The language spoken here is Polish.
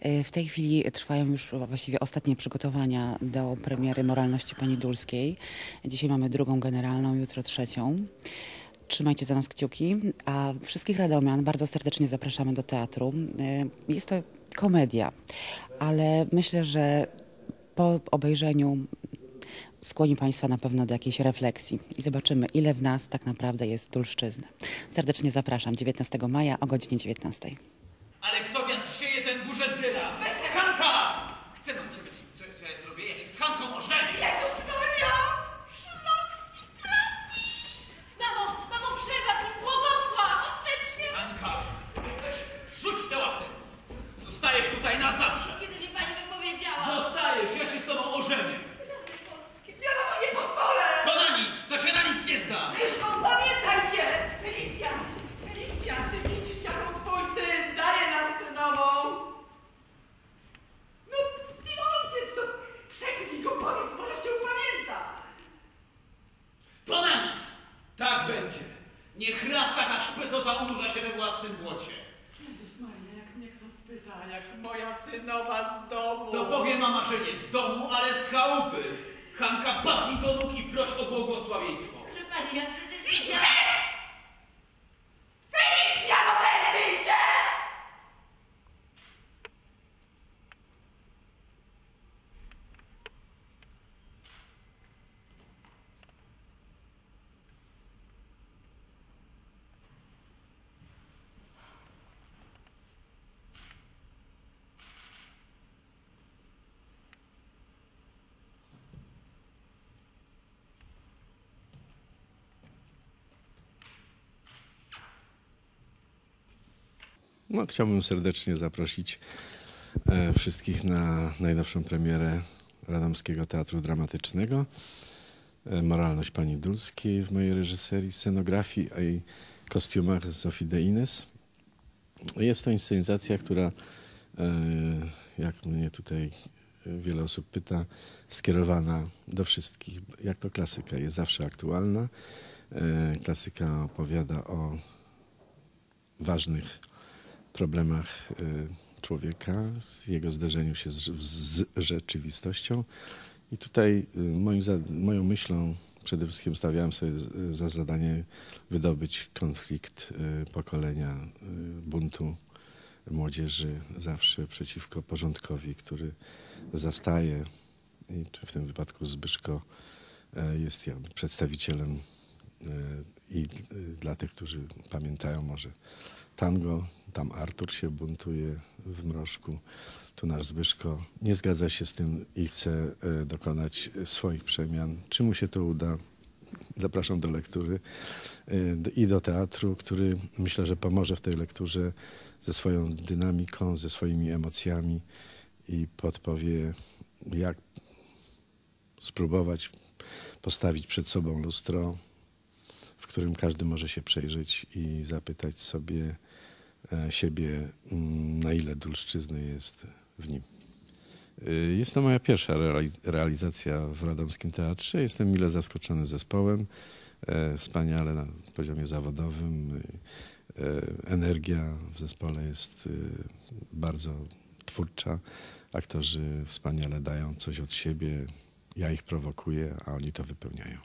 E, W tej chwili trwają już właściwie ostatnie przygotowania do premiery Moralności Pani Dulskiej. Dzisiaj mamy drugą generalną, jutro trzecią. Trzymajcie za nas kciuki, a wszystkich radomian bardzo serdecznie zapraszamy do teatru. E, Jest to komedia, ale myślę, że po obejrzeniu skłoni Państwa na pewno do jakiejś refleksji i zobaczymy, ile w nas tak naprawdę jest dulszczyzny. Serdecznie zapraszam 19 maja o godzinie 19. zbiera. Hanka! Chcę nam ciebie, co, co ja zrobię? Ja się z Hanką ożenię. Jezus Maria! Mamo, mamo, przebacz błogosław! Odtępnie! Hanka, rzuć tę łapę. Zostajesz tutaj na zawsze. Kiedy mi pani wypowiedziała? Zostajesz, ja się z tobą ożenię. Rany boskie. Ja na to nie pozwolę! To na nic, to się na nic nie zda. Zbyszko, pamiętaj się! Felicja! Felicja, ty widzisz, jaką twój syn daje nam synową? No, ty ojciec, to przeklij go, powiedz, może się upamięta! To na nic. Tak będzie. Niech raz taka szpetota unurza się we własnym błocie. Jezus Maria, jak mnie kto spyta, jak moja synowa z domu. To powie mama, że nie z domu, ale z chałupy. Hanka, padnij do nóg i proś o błogosławieństwo. Proszę pani, ja przecież widziałam... No, chciałbym serdecznie zaprosić e, wszystkich na najnowszą premierę Radomskiego Teatru Dramatycznego. E, Moralność Pani Dulskiej w mojej reżyserii, scenografii i kostiumach Zofii de Ines. Jest to inscenizacja, która, e, jak mnie tutaj wiele osób pyta, skierowana do wszystkich. Jak to klasyka, jest zawsze aktualna. Klasyka opowiada o ważnych problemach y, człowieka, jego zderzeniu się z, z rzeczywistością. I tutaj y, moim moją myślą przede wszystkim stawiałem sobie za zadanie wydobyć konflikt y, pokolenia buntu młodzieży zawsze przeciwko porządkowi, który zastaje i w tym wypadku Zbyszko jest przedstawicielem dla tych, którzy pamiętają może tango, tam Artur się buntuje w mrożku, tu nasz Zbyszko nie zgadza się z tym i chce e, dokonać swoich przemian. Czy mu się to uda? Zapraszam do lektury e, i do teatru, który myślę, że pomoże w tej lekturze ze swoją dynamiką, ze swoimi emocjami i podpowie, jak spróbować postawić przed sobą lustro, w którym każdy może się przejrzeć i zapytać sobie e, siebie, mm, na ile dulszczyzny jest w nim. Y, Jest to moja pierwsza reali- realizacja w Radomskim Teatrze. Jestem mile zaskoczony zespołem. E, Wspaniale na poziomie zawodowym. E, Energia w zespole jest bardzo twórcza. Aktorzy wspaniale dają coś od siebie. Ja ich prowokuję, a oni to wypełniają.